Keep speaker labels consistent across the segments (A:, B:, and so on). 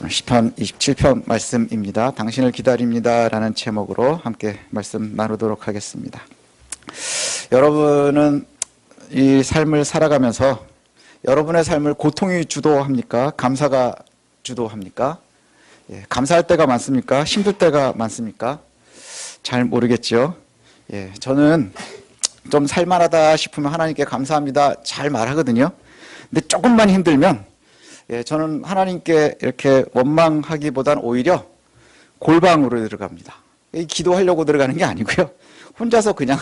A: 오늘 시편 27편 말씀입니다. 당신을 기다립니다라는 제목으로 함께 말씀 나누도록 하겠습니다. 여러분은 이 삶을 살아가면서 여러분의 삶을 고통이 주도합니까? 감사가 주도합니까? 예, 감사할 때가 많습니까? 힘들 때가 많습니까? 잘 모르겠죠. 예, 저는 좀 살만하다 싶으면 하나님께 감사합니다. 잘 말하거든요. 근데 조금만 힘들면 예, 저는 하나님께 이렇게 원망하기보단 오히려 골방으로 들어갑니다. 이 기도하려고 들어가는 게 아니고요. 혼자서 그냥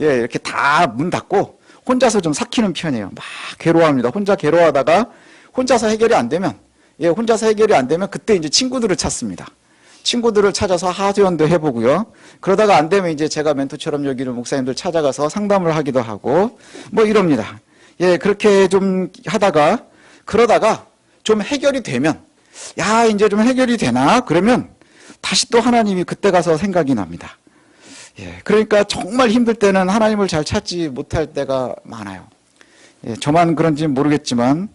A: 예, 이렇게 다 문 닫고 혼자서 좀 삭히는 편이에요. 막 괴로워합니다. 혼자 괴로워하다가 혼자서 해결이 안 되면 예, 혼자서 해결이 안 되면 그때 이제 친구들을 찾습니다. 친구들을 찾아서 하소연도 해보고요. 그러다가 안 되면 이제 제가 멘토처럼 여기는 목사님들 찾아가서 상담을 하기도 하고 뭐 이럽니다. 예, 그렇게 좀 하다가 그러다가 좀 해결이 되면 야 이제 좀 해결이 되나 그러면 다시 또 하나님이 그때 가서 생각이 납니다. 예, 그러니까 정말 힘들 때는 하나님을 잘 찾지 못할 때가 많아요. 예, 저만 그런지 모르겠지만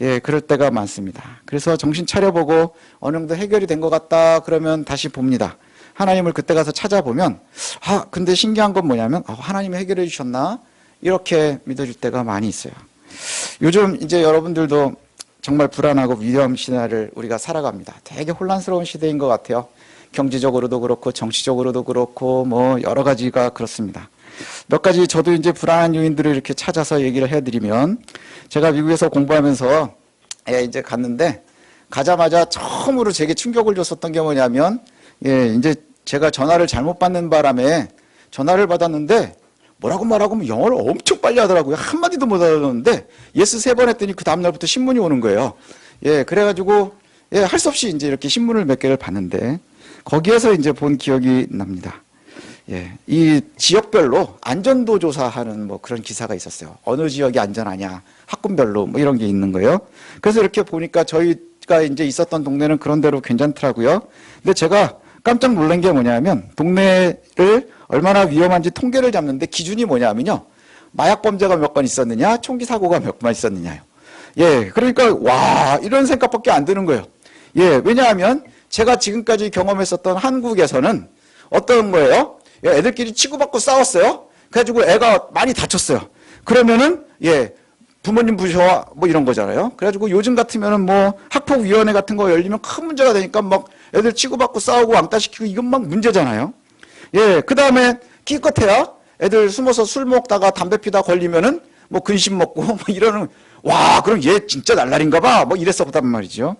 A: 예, 그럴 때가 많습니다. 그래서 정신 차려보고 어느 정도 해결이 된 것 같다 그러면 다시 봅니다. 하나님을 그때 가서 찾아보면 아 근데 신기한 건 뭐냐면 아, 하나님이 해결해 주셨나 이렇게 믿어질 때가 많이 있어요. 요즘 이제 여러분들도 정말 불안하고 위험 시대를 우리가 살아갑니다. 되게 혼란스러운 시대인 것 같아요. 경제적으로도 그렇고 정치적으로도 그렇고 뭐 여러 가지가 그렇습니다. 몇 가지 저도 이제 불안한 요인들을 이렇게 찾아서 얘기를 해드리면 제가 미국에서 공부하면서 예, 이제 갔는데 가자마자 처음으로 제게 충격을 줬었던 게 뭐냐면 예, 이제 제가 전화를 잘못 받는 바람에 전화를 받았는데 뭐라고 말하고 하면 영어를 엄청 빨리 하더라고요. 한마디도 못 알아듣는데 예스 세 번 했더니 그 다음날부터 신문이 오는 거예요. 예, 그래가지고 예, 할 수 없이 이제 이렇게 신문을 몇 개를 봤는데 거기에서 이제 본 기억이 납니다. 예, 이 지역별로 안전도 조사하는 뭐 그런 기사가 있었어요. 어느 지역이 안전하냐, 학군별로 뭐 이런 게 있는 거예요. 그래서 이렇게 보니까 저희가 이제 있었던 동네는 그런 대로 괜찮더라고요. 근데 제가 깜짝 놀란 게 뭐냐면 동네를 얼마나 위험한지 통계를 잡는데 기준이 뭐냐면요. 마약 범죄가 몇 건 있었느냐, 총기 사고가 몇 건 있었느냐요. 예, 그러니까 와 이런 생각밖에 안 드는 거예요. 예, 왜냐하면 제가 지금까지 경험했었던 한국에서는 어떤 거예요? 예, 애들끼리 치고받고 싸웠어요. 그래가지고 애가 많이 다쳤어요. 그러면은 예 부모님 부셔와 뭐 이런 거잖아요. 그래가지고 요즘 같으면은 뭐 학폭위원회 같은 거 열리면 큰 문제가 되니까 막 애들 치고받고 싸우고 왕따시키고 막 문제잖아요. 예, 그 다음에 기껏해야 애들 숨어서 술 먹다가 담배 피다 걸리면은 뭐 근심 먹고 뭐 이러는 와 그럼 얘 진짜 날라린가 봐 뭐 이랬었단 말이죠.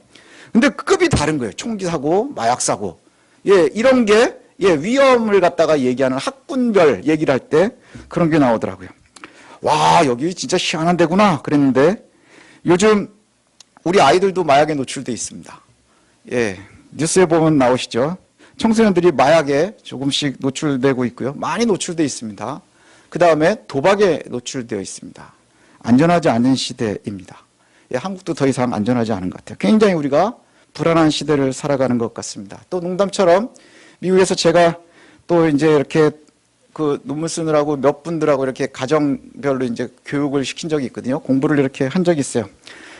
A: 근데 급이 다른 거예요. 총기 사고, 마약 사고. 예, 이런 게 예, 위험을 갖다가 얘기하는 학군별 얘기를 할 때 그런 게 나오더라고요. 와, 여기 진짜 희한한 데구나 그랬는데 요즘 우리 아이들도 마약에 노출돼 있습니다. 예, 뉴스에 보면 나오시죠. 청소년들이 마약에 조금씩 노출되고 있고요. 많이 노출돼 있습니다. 그 다음에 도박에 노출되어 있습니다. 안전하지 않은 시대입니다. 예, 한국도 더 이상 안전하지 않은 것 같아요. 굉장히 우리가 불안한 시대를 살아가는 것 같습니다. 또 농담처럼 미국에서 제가 또 이제 이렇게 그 논문 쓰느라고 몇 분들하고 이렇게 가정별로 이제 교육을 시킨 적이 있거든요. 공부를 이렇게 한 적이 있어요.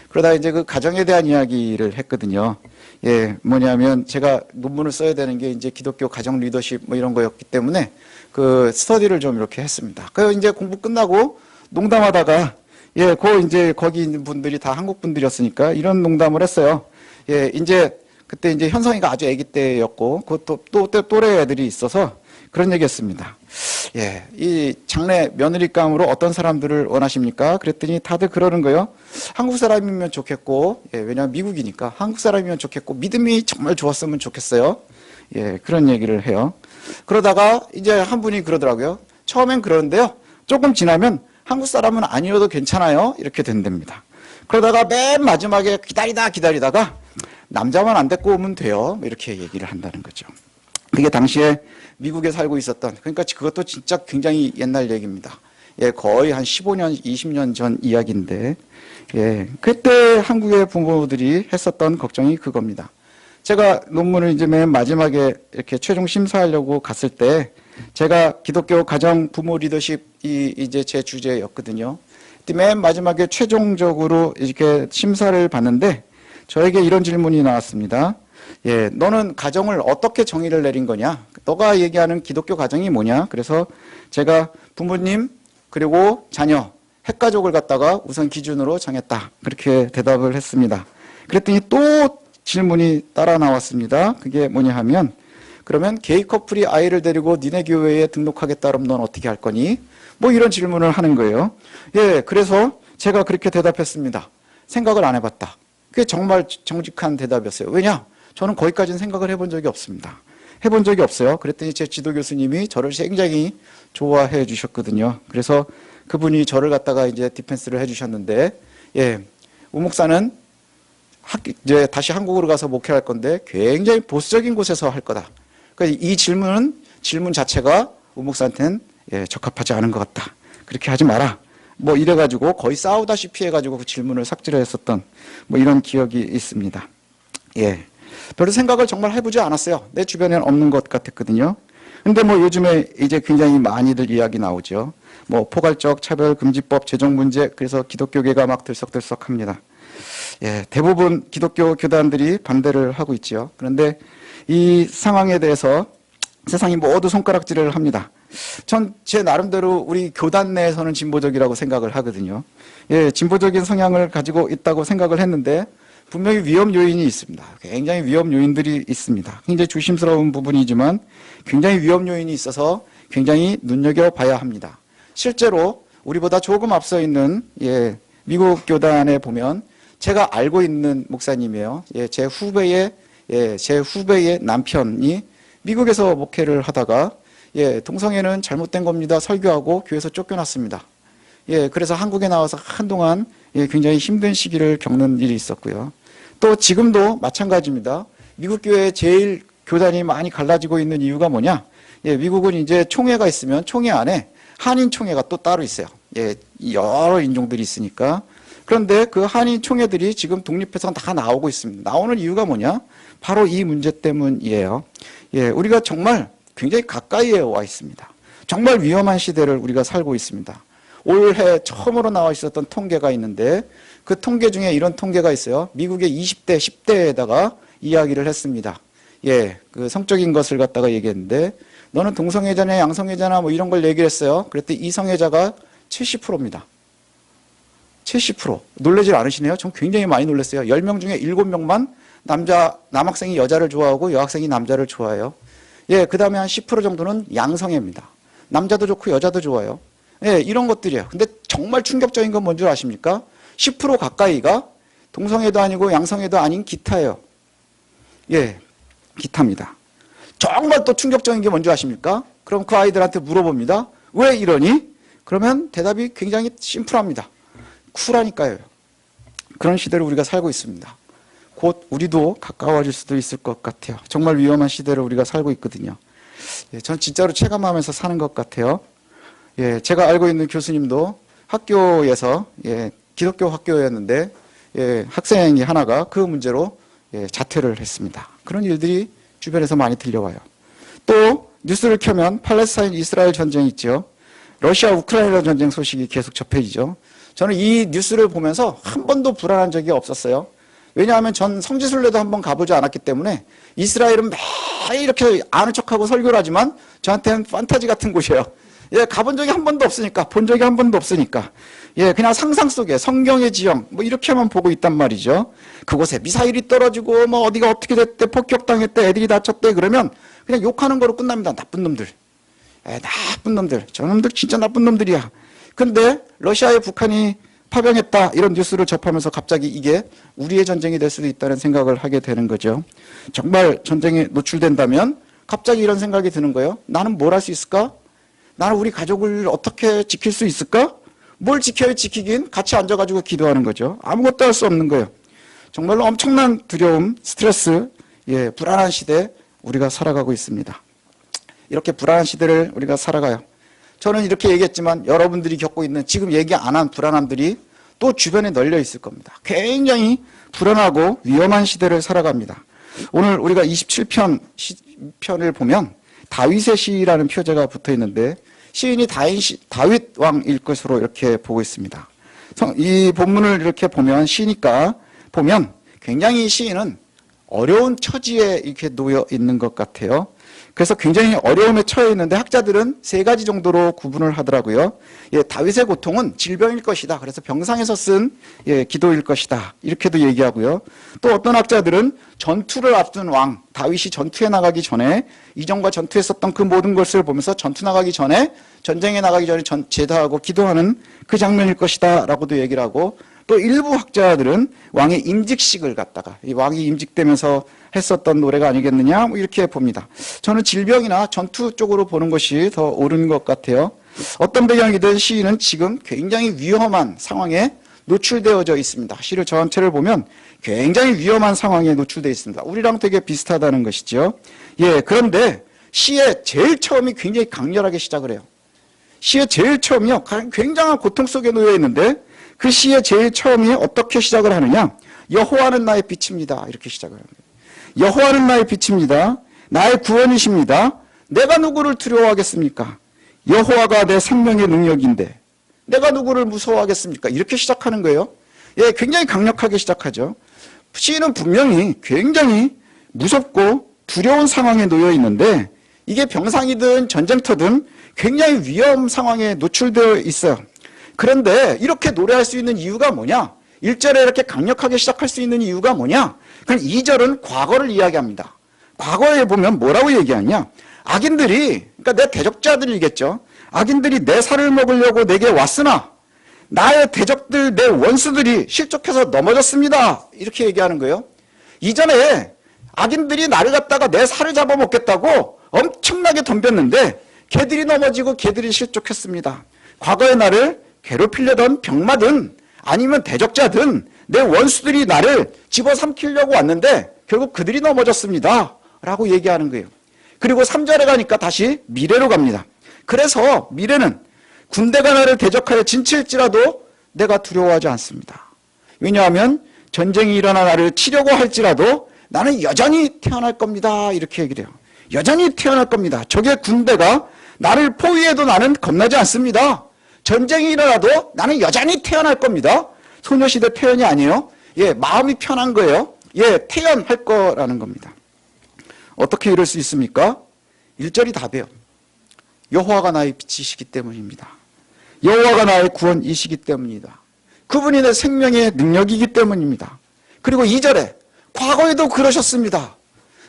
A: 그러다 이제 그 가정에 대한 이야기를 했거든요. 예, 뭐냐면 제가 논문을 써야 되는 게 이제 기독교 가정 리더십 뭐 이런 거였기 때문에 그 스터디를 좀 이렇게 했습니다. 그래서 이제 공부 끝나고 농담하다가 예, 그 이제 거기 있는 분들이 다 한국 분들이었으니까 이런 농담을 했어요. 예, 이제 그때 이제 현성이가 아주 아기 때였고 그것도 또 또래 애들이 있어서 그런 얘기했습니다. 예, 이 장래 며느리감으로 어떤 사람들을 원하십니까? 그랬더니 다들 그러는 거요. 한국 사람이면 좋겠고, 예, 왜냐하면 미국이니까 한국 사람이면 좋겠고 믿음이 정말 좋았으면 좋겠어요. 예, 그런 얘기를 해요. 그러다가 이제 한 분이 그러더라고요. 처음엔 그러는데요. 조금 지나면 한국 사람은 아니어도 괜찮아요. 이렇게 된답니다. 그러다가 맨 마지막에 기다리다 기다리다가 남자만 안 데리고 오면 돼요. 이렇게 얘기를 한다는 거죠. 그게 당시에 미국에 살고 있었던 그러니까 그것도 진짜 굉장히 옛날 얘기입니다. 예, 거의 한 15년, 20년 전 이야기인데 예, 그때 한국의 부모들이 했었던 걱정이 그겁니다. 제가 논문을 이제 맨 마지막에 이렇게 최종 심사하려고 갔을 때 제가 기독교 가정 부모 리더십이 이제 제 주제였거든요. 맨 마지막에 최종적으로 이렇게 심사를 봤는데 저에게 이런 질문이 나왔습니다. 예, 너는 가정을 어떻게 정의를 내린 거냐? 너가 얘기하는 기독교 가정이 뭐냐? 그래서 제가 부모님 그리고 자녀 핵가족을 갖다가 우선 기준으로 정했다. 그렇게 대답을 했습니다. 그랬더니 또 질문이 따라 나왔습니다. 그게 뭐냐 하면 그러면 게이 커플이 아이를 데리고 니네 교회에 등록하겠다 그러면 넌 어떻게 할 거니? 뭐 이런 질문을 하는 거예요. 예, 그래서 제가 그렇게 대답했습니다. 생각을 안 해봤다. 그게 정말 정직한 대답이었어요. 왜냐? 저는 거기까지는 생각을 해본 적이 없습니다. 해본 적이 없어요. 그랬더니 제 지도 교수님이 저를 굉장히 좋아해 주셨거든요. 그래서 그분이 저를 갖다가 이제 디펜스를 해 주셨는데, 예, 우 목사는 학, 이제 다시 한국으로 가서 목회할 건데 굉장히 보수적인 곳에서 할 거다. 그러니까 이 질문은 질문 자체가 우 목사한테는 예, 적합하지 않은 것 같다. 그렇게 하지 마라. 뭐 이래가지고 거의 싸우다시피 해가지고 그 질문을 삭제를 했었던 뭐 이런 기억이 있습니다. 예. 별로 생각을 정말 해보지 않았어요. 내 주변에는 없는 것 같았거든요. 근데 뭐 요즘에 이제 굉장히 많이들 이야기 나오죠. 뭐 포괄적 차별금지법 제정 문제 그래서 기독교계가 막 들썩들썩합니다. 예, 대부분 기독교 교단들이 반대를 하고 있지요. 그런데 이 상황에 대해서 세상이 모두 손가락질을 합니다. 전 제 나름대로 우리 교단 내에서는 진보적이라고 생각을 하거든요. 예, 진보적인 성향을 가지고 있다고 생각을 했는데 분명히 위험 요인이 있습니다. 굉장히 위험 요인들이 있습니다. 굉장히 조심스러운 부분이지만 굉장히 위험 요인이 있어서 굉장히 눈여겨봐야 합니다. 실제로 우리보다 조금 앞서 있는 예, 미국 교단에 보면 제가 알고 있는 목사님이에요. 예, 제 후배의 예, 제 후배의 남편이 미국에서 목회를 하다가 예, 동성애는 잘못된 겁니다. 설교하고 교회에서 쫓겨났습니다. 예, 그래서 한국에 나와서 한동안 예, 굉장히 힘든 시기를 겪는 일이 있었고요. 또 지금도 마찬가지입니다. 미국 교회 제일 교단이 많이 갈라지고 있는 이유가 뭐냐? 예, 미국은 이제 총회가 있으면 총회 안에 한인 총회가 또 따로 있어요. 예, 여러 인종들이 있으니까. 그런데 그 한인 총회들이 지금 독립해서 다 나오고 있습니다. 나오는 이유가 뭐냐? 바로 이 문제 때문이에요. 예, 우리가 정말 굉장히 가까이에 와 있습니다. 정말 위험한 시대를 우리가 살고 있습니다. 올해 처음으로 나와 있었던 통계가 있는데 그 통계 중에 이런 통계가 있어요. 미국의 20대, 10대에다가 이야기를 했습니다. 예, 그 성적인 것을 갖다가 얘기했는데 너는 동성애자냐 양성애자냐 뭐 이런 걸 얘기를 했어요. 그랬더니 이성애자가 70%입니다. 70% 놀라질 않으시네요. 전 굉장히 많이 놀랐어요. 10명 중에 7명만 남자 남학생이 여자를 좋아하고 여학생이 남자를 좋아해요. 예, 그다음에 한 10% 정도는 양성애입니다. 남자도 좋고 여자도 좋아요. 예, 이런 것들이에요. 근데 정말 충격적인 건 뭔지 아십니까? 10% 가까이가 동성애도 아니고 양성애도 아닌 기타예요. 예, 기타입니다. 정말 또 충격적인 게 뭔지 아십니까? 그럼 그 아이들한테 물어봅니다. 왜 이러니? 그러면 대답이 굉장히 심플합니다. 쿨하니까요. 그런 시대를 우리가 살고 있습니다. 곧 우리도 가까워질 수도 있을 것 같아요. 정말 위험한 시대를 우리가 살고 있거든요. 예, 전 진짜로 체감하면서 사는 것 같아요. 예, 제가 알고 있는 교수님도 학교에서 예, 기독교 학교였는데 예, 학생이 하나가 그 문제로 예, 자퇴를 했습니다. 그런 일들이 주변에서 많이 들려와요. 또 뉴스를 켜면 팔레스타인 이스라엘 전쟁 있죠. 러시아 우크라이나 전쟁 소식이 계속 접해지죠. 저는 이 뉴스를 보면서 한 번도 불안한 적이 없었어요. 왜냐하면 전 성지순례도 한 번 가보지 않았기 때문에 이스라엘은 매일 이렇게 아는 척하고 설교를 하지만 저한테는 판타지 같은 곳이에요. 예, 가본 적이 한 번도 없으니까, 본 적이 한 번도 없으니까. 예, 그냥 상상 속에 성경의 지형, 뭐 이렇게만 보고 있단 말이죠. 그곳에 미사일이 떨어지고, 뭐 어디가 어떻게 됐대, 폭격당했대, 애들이 다쳤대, 그러면 그냥 욕하는 거로 끝납니다. 나쁜 놈들. 예, 나쁜 놈들. 저놈들 진짜 나쁜 놈들이야. 근데 러시아에 북한이 파병했다 이런 뉴스를 접하면서 갑자기 이게 우리의 전쟁이 될 수도 있다는 생각을 하게 되는 거죠. 정말 전쟁에 노출된다면 갑자기 이런 생각이 드는 거예요. 나는 뭘 할 수 있을까? 나는 우리 가족을 어떻게 지킬 수 있을까? 뭘 지켜야 지키긴 같이 앉아가지고 기도하는 거죠. 아무것도 할 수 없는 거예요. 정말로 엄청난 두려움, 스트레스, 예, 불안한 시대 우리가 살아가고 있습니다. 이렇게 불안한 시대를 우리가 살아가요. 저는 이렇게 얘기했지만 여러분들이 겪고 있는 지금 얘기 안 한 불안함들이 또 주변에 널려 있을 겁니다. 굉장히 불안하고 위험한 시대를 살아갑니다. 오늘 우리가 27편 편을 보면 다윗의 시라는 표제가 붙어 있는데 시인이 다윗, 다윗 왕일 것으로 이렇게 보고 있습니다. 이 본문을 이렇게 보면 시니까 보면 굉장히 시인은 어려운 처지에 이렇게 놓여 있는 것 같아요. 그래서 굉장히 어려움에 처해 있는데 학자들은 세 가지 정도로 구분을 하더라고요. 예, 다윗의 고통은 질병일 것이다. 그래서 병상에서 쓴 예, 기도일 것이다. 이렇게도 얘기하고요. 또 어떤 학자들은 전투를 앞둔 왕 다윗이 전투에 나가기 전에 이전과 전투했었던 그 모든 것을 보면서 전투 나가기 전에 전쟁에 나가기 전에 전, 제사하고 기도하는 그 장면일 것이다 라고도 얘기를 하고 또 일부 학자들은 왕의 임직식을 갖다가 이 왕이 임직되면서 했었던 노래가 아니겠느냐 뭐 이렇게 봅니다. 저는 질병이나 전투 쪽으로 보는 것이 더 옳은 것 같아요. 어떤 배경이든 시인은 지금 굉장히 위험한 상황에 노출되어져 있습니다. 시를 전체를 보면 굉장히 위험한 상황에 노출되어 있습니다. 우리랑 되게 비슷하다는 것이죠. 예, 그런데 시의 제일 처음이 굉장히 강렬하게 시작을 해요. 시의 제일 처음이요. 굉장한 고통 속에 놓여 있는데 그 시의 제일 처음이 어떻게 시작을 하느냐? 여호와는 나의 빛입니다. 이렇게 시작을 합니다. 여호와는 나의 빛입니다. 나의 구원이십니다. 내가 누구를 두려워하겠습니까? 여호와가 내 생명의 능력인데 내가 누구를 무서워하겠습니까? 이렇게 시작하는 거예요. 예, 굉장히 강력하게 시작하죠. 시인은 분명히 굉장히 무섭고 두려운 상황에 놓여 있는데 이게 병상이든 전쟁터든 굉장히 위험 상황에 노출되어 있어요. 그런데 이렇게 노래할 수 있는 이유가 뭐냐? 1절에 이렇게 강력하게 시작할 수 있는 이유가 뭐냐? 그럼 2절은 과거를 이야기합니다. 과거에 보면 뭐라고 얘기하냐? 악인들이, 그러니까 내 대적자들이겠죠. 악인들이 내 살을 먹으려고 내게 왔으나 나의 대적들, 내 원수들이 실족해서 넘어졌습니다. 이렇게 얘기하는 거예요. 이전에 악인들이 나를 갖다가 내 살을 잡아먹겠다고 엄청나게 덤볐는데 개들이 넘어지고 개들이 실족했습니다. 과거의 나를 괴롭히려던 병마든 아니면 대적자든 내 원수들이 나를 집어삼키려고 왔는데 결국 그들이 넘어졌습니다. 라고 얘기하는 거예요. 그리고 3절에 가니까 다시 미래로 갑니다. 그래서 미래는 군대가 나를 대적하여 진칠지라도 내가 두려워하지 않습니다. 왜냐하면 전쟁이 일어나 나를 치려고 할지라도 나는 여전히 태어날 겁니다. 이렇게 얘기를 해요. 여전히 태어날 겁니다. 적의 군대가 나를 포위해도 나는 겁나지 않습니다. 전쟁이 일어나도 나는 여전히 태어날 겁니다. 소녀시대 태연이 아니에요. 예, 마음이 편한 거예요. 예, 태연할 거라는 겁니다. 어떻게 이럴 수 있습니까? 1절이 답이에요. 여호와가 나의 빛이시기 때문입니다. 여호와가 나의 구원이시기 때문이다. 그분이 내 생명의 능력이기 때문입니다. 그리고 2절에 과거에도 그러셨습니다.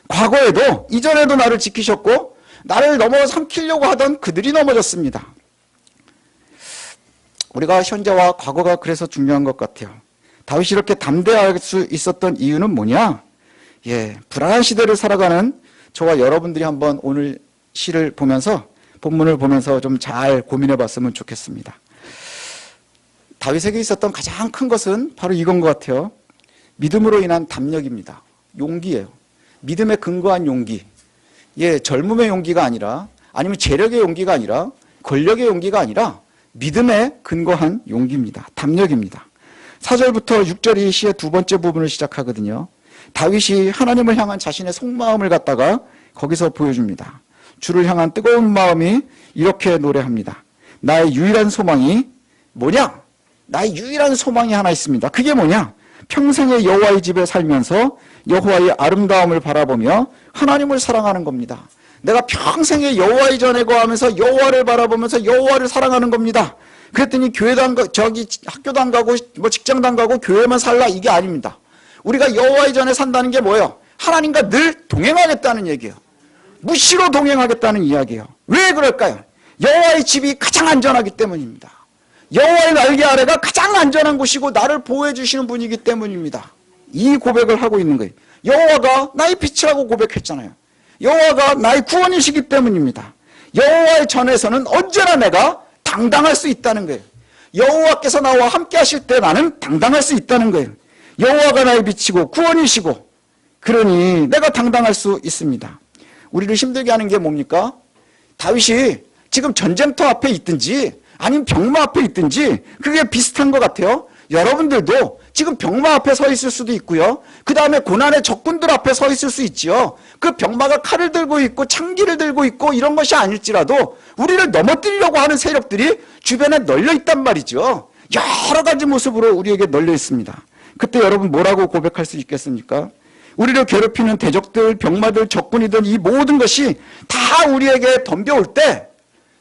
A: 과거에도 이전에도 나를 지키셨고 나를 넘어 삼키려고 하던 그들이 넘어졌습니다. 우리가 현재와 과거가 그래서 중요한 것 같아요. 다윗이 이렇게 담대할 수 있었던 이유는 뭐냐? 예, 불안한 시대를 살아가는 저와 여러분들이 한번 오늘 시를 보면서 본문을 보면서 좀 잘 고민해 봤으면 좋겠습니다. 다윗에게 있었던 가장 큰 것은 바로 이건 것 같아요. 믿음으로 인한 담력입니다. 용기예요. 믿음에 근거한 용기. 예, 젊음의 용기가 아니라 아니면 재력의 용기가 아니라 권력의 용기가 아니라 믿음에 근거한 용기입니다. 담력입니다. 4절부터 6절이 시의 두 번째 부분을 시작하거든요. 다윗이 하나님을 향한 자신의 속마음을 갖다가 거기서 보여줍니다. 주를 향한 뜨거운 마음이 이렇게 노래합니다. 나의 유일한 소망이 뭐냐? 나의 유일한 소망이 하나 있습니다. 그게 뭐냐? 평생의 여호와의 집에 살면서 여호와의 아름다움을 바라보며 하나님을 사랑하는 겁니다. 내가 평생에 여호와의 전에 거하면서 여호와를 바라보면서 여호와를 사랑하는 겁니다. 그랬더니 교회도 안 가, 저기 학교도 안 가고 뭐 직장도 안 가고 교회만 살라 이게 아닙니다. 우리가 여호와의 전에 산다는 게 뭐예요? 하나님과 늘 동행하겠다는 얘기예요. 무시로 동행하겠다는 이야기예요. 왜 그럴까요? 여호와의 집이 가장 안전하기 때문입니다. 여호와의 날개 아래가 가장 안전한 곳이고 나를 보호해 주시는 분이기 때문입니다. 이 고백을 하고 있는 거예요. 여호와가 나의 빛이라고 고백했잖아요. 여호와가 나의 구원이시기 때문입니다. 여호와의 전에서는 언제나 내가 당당할 수 있다는 거예요. 여호와께서 나와 함께 하실 때 나는 당당할 수 있다는 거예요. 여호와가 나의 빛이고 구원이시고 그러니 내가 당당할 수 있습니다. 우리를 힘들게 하는 게 뭡니까? 다윗이 지금 전쟁터 앞에 있든지 아니면 병마 앞에 있든지 그게 비슷한 것 같아요. 여러분들도 지금 병마 앞에 서 있을 수도 있고요. 그 다음에 고난의 적군들 앞에 서 있을 수 있지요. 그 병마가 칼을 들고 있고 창기를 들고 있고 이런 것이 아닐지라도 우리를 넘어뜨리려고 하는 세력들이 주변에 널려 있단 말이죠. 여러 가지 모습으로 우리에게 널려 있습니다. 그때 여러분 뭐라고 고백할 수 있겠습니까? 우리를 괴롭히는 대적들, 병마들, 적군이든 이 모든 것이 다 우리에게 덤벼올 때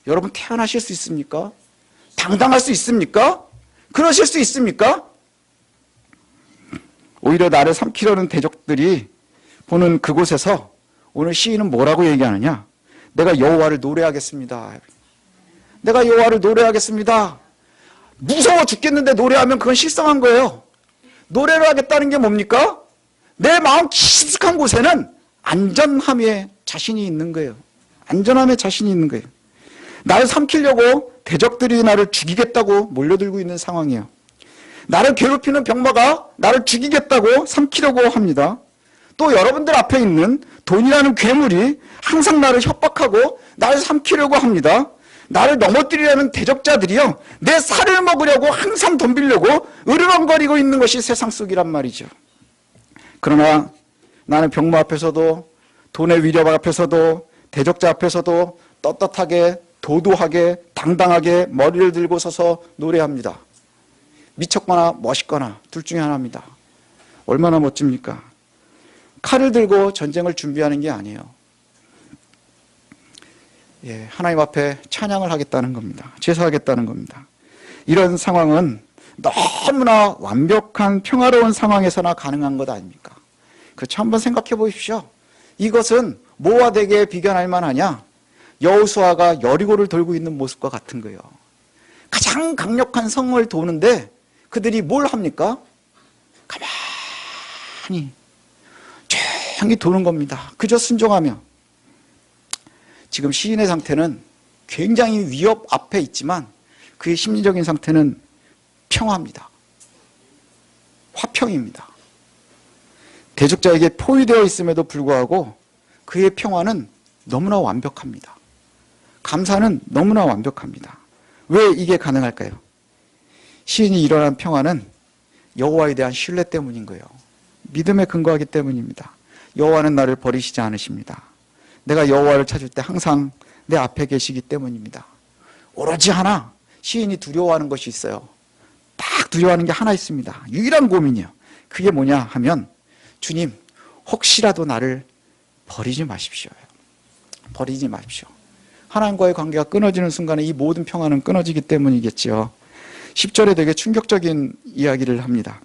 A: 여러분 태어나실 수 있습니까? 당당할 수 있습니까? 그러실 수 있습니까? 오히려 나를 삼키려는 대적들이 보는 그곳에서 오늘 시인은 뭐라고 얘기하느냐? 내가 여호와를 노래하겠습니다. 내가 여호와를 노래하겠습니다. 무서워 죽겠는데 노래하면 그건 실성한 거예요. 노래를 하겠다는 게 뭡니까? 내 마음 깊숙한 곳에는 안전함에 자신이 있는 거예요. 안전함에 자신이 있는 거예요. 나를 삼키려고 대적들이 나를 죽이겠다고 몰려들고 있는 상황이에요. 나를 괴롭히는 병마가 나를 죽이겠다고 삼키려고 합니다. 또 여러분들 앞에 있는 돈이라는 괴물이 항상 나를 협박하고 나를 삼키려고 합니다. 나를 넘어뜨리려는 대적자들이요. 내 살을 먹으려고 항상 덤비려고 으르렁거리고 있는 것이 세상 속이란 말이죠. 그러나 나는 병마 앞에서도 돈의 위력 앞에서도 대적자 앞에서도 떳떳하게 도도하게 당당하게 머리를 들고 서서 노래합니다. 미쳤거나 멋있거나 둘 중에 하나입니다. 얼마나 멋집니까? 칼을 들고 전쟁을 준비하는 게 아니에요. 예, 하나님 앞에 찬양을 하겠다는 겁니다. 제사하겠다는 겁니다. 이런 상황은 너무나 완벽한 평화로운 상황에서나 가능한 것 아닙니까? 그렇죠. 한번 생각해 보십시오. 이것은 뭐와 되게 비견할 만하냐? 여호수아가 여리고를 돌고 있는 모습과 같은 거예요. 가장 강력한 성을 도는데 그들이 뭘 합니까? 가만히 조용히 도는 겁니다. 그저 순종하며. 지금 시인의 상태는 굉장히 위협 앞에 있지만 그의 심리적인 상태는 평화입니다. 화평입니다. 대적자에게 포위되어 있음에도 불구하고 그의 평화는 너무나 완벽합니다. 감사는 너무나 완벽합니다. 왜 이게 가능할까요? 시인이 일어난 평화는 여호와에 대한 신뢰 때문인 거예요. 믿음에 근거하기 때문입니다. 여호와는 나를 버리시지 않으십니다. 내가 여호와를 찾을 때 항상 내 앞에 계시기 때문입니다. 오로지 하나 시인이 두려워하는 것이 있어요. 딱 두려워하는 게 하나 있습니다. 유일한 고민이요. 그게 뭐냐 하면 주님 혹시라도 나를 버리지 마십시오. 버리지 마십시오. 하나님과의 관계가 끊어지는 순간에 이 모든 평화는 끊어지기 때문이겠지요. 10절에 되게 충격적인 이야기를 합니다.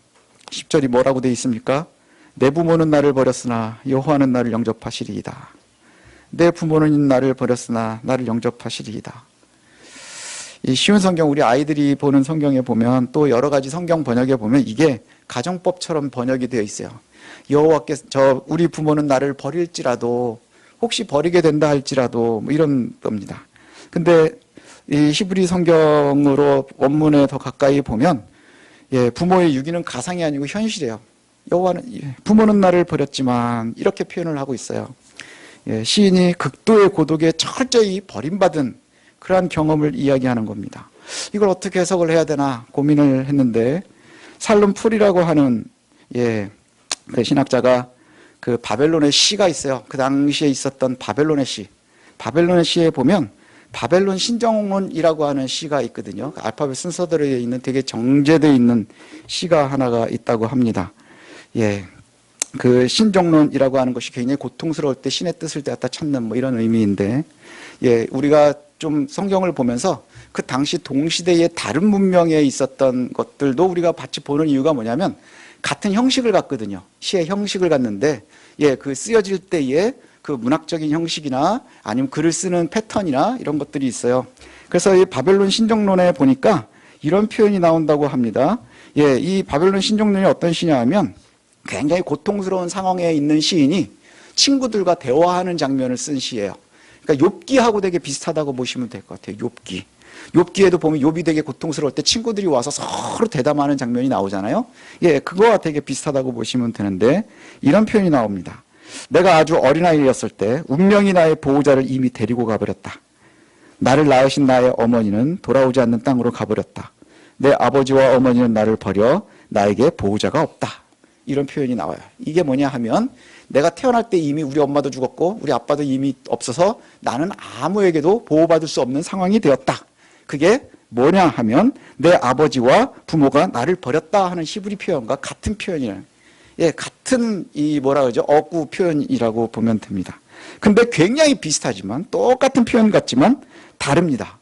A: 10절이 뭐라고 되어 있습니까? 내 부모는 나를 버렸으나 여호와는 나를 영접하시리이다. 내 부모는 나를 버렸으나 나를 영접하시리이다. 이 쉬운 성경 우리 아이들이 보는 성경에 보면 또 여러 가지 성경 번역에 보면 이게 가정법처럼 번역이 되어 있어요. 여호와께서 저 우리 부모는 나를 버릴지라도 혹시 버리게 된다 할지라도 뭐 이런 겁니다. 근데 이 히브리 성경으로 원문에 더 가까이 보면 예, 부모의 유기는 가상이 아니고 현실이에요. 여호와는 예, 부모는 나를 버렸지만 이렇게 표현을 하고 있어요. 예, 시인이 극도의 고독에 철저히 버림받은 그러한 경험을 이야기하는 겁니다. 이걸 어떻게 해석을 해야 되나 고민을 했는데 살룸 풀이라고 하는 예, 그 신학자가 그 바벨론의 시가 있어요. 그 당시에 있었던 바벨론의 시. 바벨론의 시에 보면 바벨론 신정론이라고 하는 시가 있거든요. 그 알파벳 순서대로 있는 되게 정제되어 있는 시가 하나가 있다고 합니다. 예. 그 신정론이라고 하는 것이 굉장히 고통스러울 때 신의 뜻을 갖다 찾는 뭐 이런 의미인데, 예, 우리가 좀 성경을 보면서 그 당시 동시대의 다른 문명에 있었던 것들도 우리가 같이 보는 이유가 뭐냐면 같은 형식을 갖거든요. 시의 형식을 갖는데, 예, 그 쓰여질 때에 그 문학적인 형식이나 아니면 글을 쓰는 패턴이나 이런 것들이 있어요. 그래서 이 바벨론 신정론에 보니까 이런 표현이 나온다고 합니다. 예, 이 바벨론 신정론이 어떤 시냐 하면 굉장히 고통스러운 상황에 있는 시인이 친구들과 대화하는 장면을 쓴 시예요. 그러니까 욥기하고 되게 비슷하다고 보시면 될 것 같아요. 욥기. 욥기에도 보면 욥이 되게 고통스러울 때 친구들이 와서 서로 대담하는 장면이 나오잖아요. 예, 그거와 되게 비슷하다고 보시면 되는데 이런 표현이 나옵니다. 내가 아주 어린아이였을 때 운명이 나의 보호자를 이미 데리고 가버렸다. 나를 낳으신 나의 어머니는 돌아오지 않는 땅으로 가버렸다. 내 아버지와 어머니는 나를 버려 나에게 보호자가 없다. 이런 표현이 나와요. 이게 뭐냐 하면 내가 태어날 때 이미 우리 엄마도 죽었고 우리 아빠도 이미 없어서 나는 아무에게도 보호받을 수 없는 상황이 되었다. 그게 뭐냐 하면 내 아버지와 부모가 나를 버렸다 하는 히브리 표현과 같은 표현이에요. 예, 같은 이 뭐라 그러죠? 어구 표현이라고 보면 됩니다. 근데 굉장히 비슷하지만 똑같은 표현 같지만 다릅니다.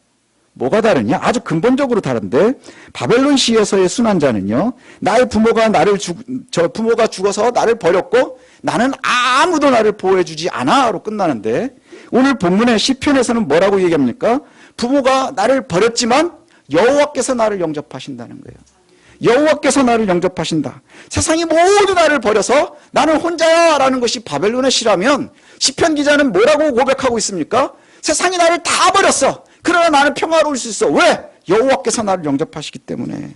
A: 뭐가 다르냐? 아주 근본적으로 다른데 바벨론 시에서의 순환자는요. 나의 부모가 나를 죽, 저 부모가 죽어서 나를 버렸고 나는 아무도 나를 보호해주지 않아로 끝나는데 오늘 본문의 시편에서는 뭐라고 얘기합니까? 부모가 나를 버렸지만 여호와께서 나를 영접하신다는 거예요. 여호와께서 나를 영접하신다. 세상이 모두 나를 버려서 나는 혼자야라는 것이 바벨론의 시라면 시편 기자는 뭐라고 고백하고 있습니까? 세상이 나를 다 버렸어. 그러나 나는 평화로울 수 있어. 왜? 여호와께서 나를 영접하시기 때문에.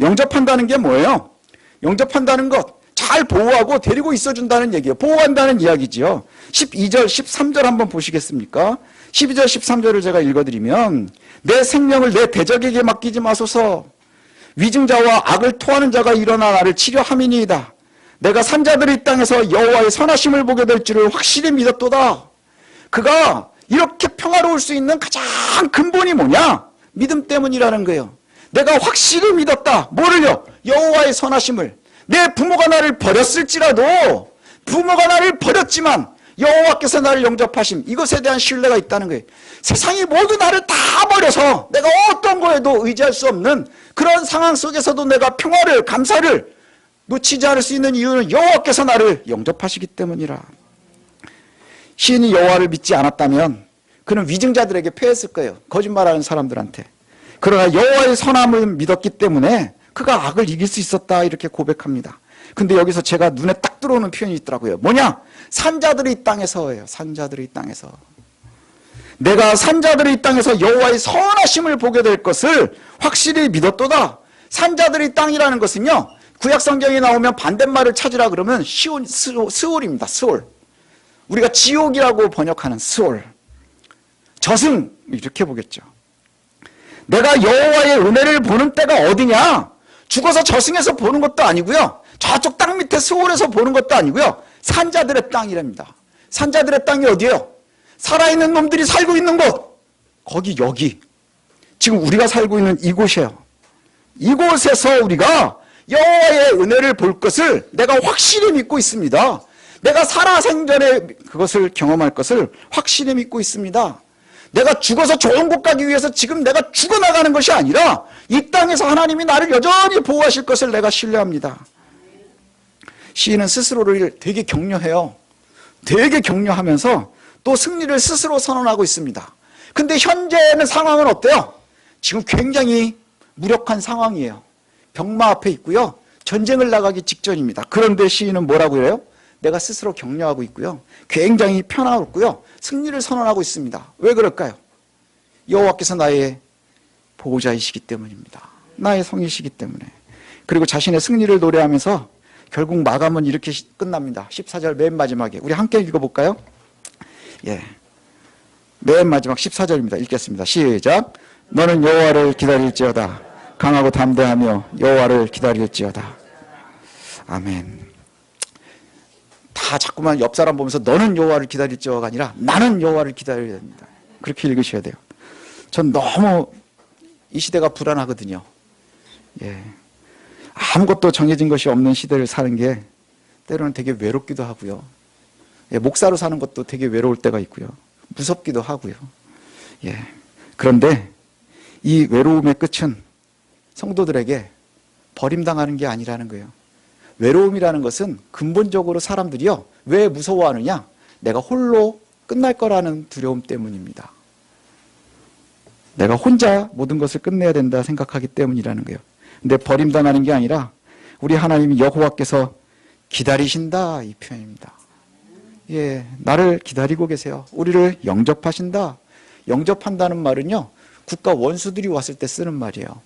A: 영접한다는 게 뭐예요? 영접한다는 것. 잘 보호하고 데리고 있어준다는 얘기예요. 보호한다는 이야기지요. 12절, 13절 한번 보시겠습니까? 12절, 13절을 제가 읽어드리면 내 생명을 내 대적에게 맡기지 마소서. 위증자와 악을 토하는 자가 일어나 나를 치료함이니이다. 내가 산자들의 땅에서 여호와의 선하심을 보게 될 줄을 확실히 믿었도다. 그가 이렇게 평화로울 수 있는 가장 근본이 뭐냐? 믿음 때문이라는 거예요. 내가 확실히 믿었다. 뭐를요? 여호와의 선하심을. 내 부모가 나를 버렸을지라도 부모가 나를 버렸지만 여호와께서 나를 영접하심 이것에 대한 신뢰가 있다는 거예요. 세상이 모두 나를 다 버려서 내가 어떤 거에도 의지할 수 없는 그런 상황 속에서도 내가 평화를 감사를 놓치지 않을 수 있는 이유는 여호와께서 나를 영접하시기 때문이라. 시인이 여호와를 믿지 않았다면 그는 위증자들에게 패했을 거예요. 거짓말하는 사람들한테. 그러나 여호와의 선함을 믿었기 때문에 그가 악을 이길 수 있었다 이렇게 고백합니다. 근데 여기서 제가 눈에 딱 들어오는 표현이 있더라고요. 뭐냐? 산자들의 땅에서예요. 산자들의 땅에서. 내가 산자들의 땅에서 여호와의 선하심을 보게 될 것을 확실히 믿었도다. 산자들의 땅이라는 것은요. 구약 성경에 나오면 반대말을 찾으라 그러면 시온 스올, 스올입니다. 스올. 우리가 지옥이라고 번역하는 스올. 저승 이렇게 보겠죠. 내가 여호와의 은혜를 보는 때가 어디냐? 죽어서 저승에서 보는 것도 아니고요. 저쪽 땅 밑에 스올에서 보는 것도 아니고요. 산자들의 땅이랍니다. 산자들의 땅이 어디예요? 살아있는 놈들이 살고 있는 곳. 거기 여기. 지금 우리가 살고 있는 이곳이에요. 이곳에서 우리가 여호와의 은혜를 볼 것을 내가 확실히 믿고 있습니다. 내가 살아생전에 그것을 경험할 것을 확실히 믿고 있습니다. 내가 죽어서 좋은 곳 가기 위해서 지금 내가 죽어나가는 것이 아니라 이 땅에서 하나님이 나를 여전히 보호하실 것을 내가 신뢰합니다. 시인은 스스로를 되게 격려해요. 되게 격려하면서 또 승리를 스스로 선언하고 있습니다. 근데 현재는 상황은 어때요? 지금 굉장히 무력한 상황이에요. 병마 앞에 있고요. 전쟁을 나가기 직전입니다. 그런데 시인은 뭐라고 해요? 내가 스스로 격려하고 있고요. 굉장히 편안했고요. 승리를 선언하고 있습니다. 왜 그럴까요? 여호와께서 나의 보호자이시기 때문입니다. 나의 성이시기 때문에. 그리고 자신의 승리를 노래하면서 결국 마감은 이렇게 시- 끝납니다. 14절 맨 마지막에. 우리 함께 읽어볼까요? 예. 맨 마지막 14절입니다. 읽겠습니다. 시작. 너는 여호와를 기다릴지어다. 강하고 담대하며 여호와를 기다릴지어다. 아멘. 다 자꾸만 옆 사람 보면서 너는 여호와를 기다릴지어가 아니라 나는 여호와를 기다려야 됩니다. 그렇게 읽으셔야 돼요. 전 너무 이 시대가 불안하거든요. 예. 아무것도 정해진 것이 없는 시대를 사는 게 때로는 되게 외롭기도 하고요. 예, 목사로 사는 것도 되게 외로울 때가 있고요. 무섭기도 하고요. 예. 그런데 이 외로움의 끝은 성도들에게 버림당하는 게 아니라는 거예요. 외로움이라는 것은 근본적으로 사람들이요. 왜 무서워하느냐? 내가 홀로 끝날 거라는 두려움 때문입니다. 내가 혼자 모든 것을 끝내야 된다 생각하기 때문이라는 거예요. 근데 버림당하는 게 아니라 우리 하나님이 여호와께서 기다리신다 이 표현입니다. 예, 나를 기다리고 계세요. 우리를 영접하신다. 영접한다는 말은요. 국가 원수들이 왔을 때 쓰는 말이에요.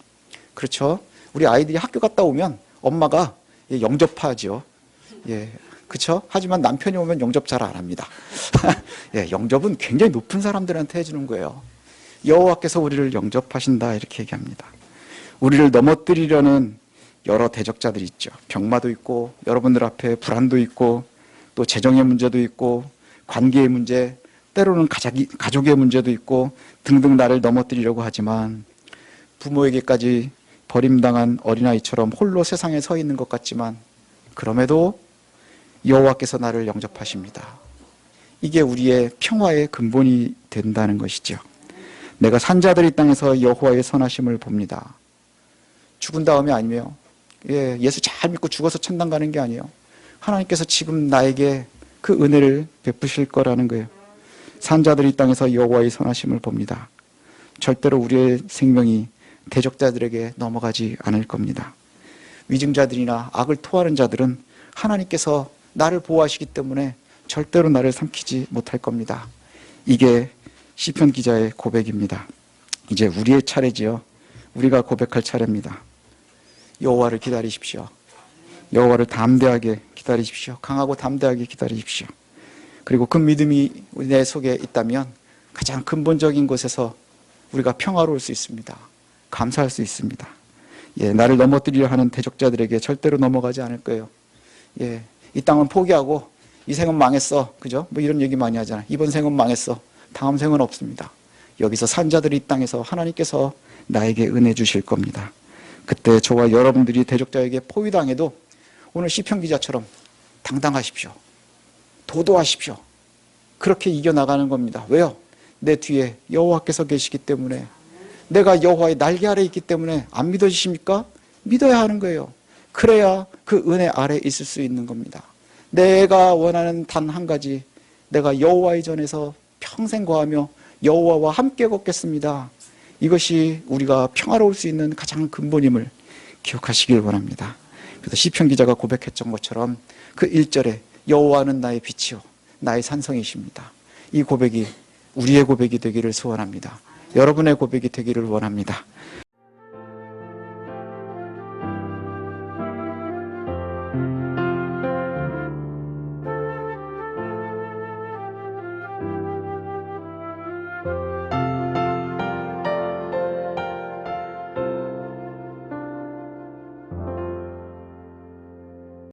A: 그렇죠? 우리 아이들이 학교 갔다 오면 엄마가 예, 영접하죠. 예, 그렇죠? 하지만 남편이 오면 영접 잘 안 합니다. 예, 영접은 굉장히 높은 사람들한테 해 주는 거예요. 여호와께서 우리를 영접하신다 이렇게 얘기합니다. 우리를 넘어뜨리려는 여러 대적자들이 있죠. 병마도 있고 여러분들 앞에 불안도 있고 또 재정의 문제도 있고 관계의 문제, 때로는 가족이, 가족의 문제도 있고 등등 나를 넘어뜨리려고 하지만 부모에게까지 버림당한 어린아이처럼 홀로 세상에 서 있는 것 같지만 그럼에도 여호와께서 나를 영접하십니다. 이게 우리의 평화의 근본이 된다는 것이죠. 내가 산자들이 땅에서 여호와의 선하심을 봅니다. 죽은 다음에 아니며 예, 예수 잘 믿고 죽어서 천당 가는 게 아니에요. 하나님께서 지금 나에게 그 은혜를 베푸실 거라는 거예요. 산자들이 땅에서 여호와의 선하심을 봅니다. 절대로 우리의 생명이 대적자들에게 넘어가지 않을 겁니다. 위증자들이나 악을 토하는 자들은 하나님께서 나를 보호하시기 때문에 절대로 나를 삼키지 못할 겁니다. 이게 시편 기자의 고백입니다. 이제 우리의 차례지요. 우리가 고백할 차례입니다. 여호와를 기다리십시오. 여호와를 담대하게 기다리십시오. 강하고 담대하게 기다리십시오. 그리고 그 믿음이 내 속에 있다면 가장 근본적인 곳에서 우리가 평화로울 수 있습니다. 감사할 수 있습니다. 예, 나를 넘어뜨리려 하는 대적자들에게 절대로 넘어가지 않을 거예요. 예, 이 땅은 포기하고 이 생은 망했어. 그죠? 뭐 이런 얘기 많이 하잖아요. 이번 생은 망했어. 다음 생은 없습니다. 여기서 산자들이 이 땅에서 하나님께서 나에게 은혜 주실 겁니다. 그때 저와 여러분들이 대적자에게 포위당해도 오늘 시편 기자처럼 당당하십시오. 도도하십시오. 그렇게 이겨나가는 겁니다. 왜요? 내 뒤에 여호와께서 계시기 때문에 내가 여호와의 날개 아래 있기 때문에 안 믿어지십니까? 믿어야 하는 거예요. 그래야 그 은혜 아래 있을 수 있는 겁니다. 내가 원하는 단 한 가지 내가 여호와의 전에서 평생 거하며 여호와와 함께 걷겠습니다. 이것이 우리가 평화로울 수 있는 가장 근본임을 기억하시길 원합니다. 그래서 시편 기자가 고백했던 것처럼 그 1절에 여호와는 나의 빛이요 나의 산성이십니다. 이 고백이 우리의 고백이 되기를 소원합니다. 여러분의 고백이 되기를 원합니다.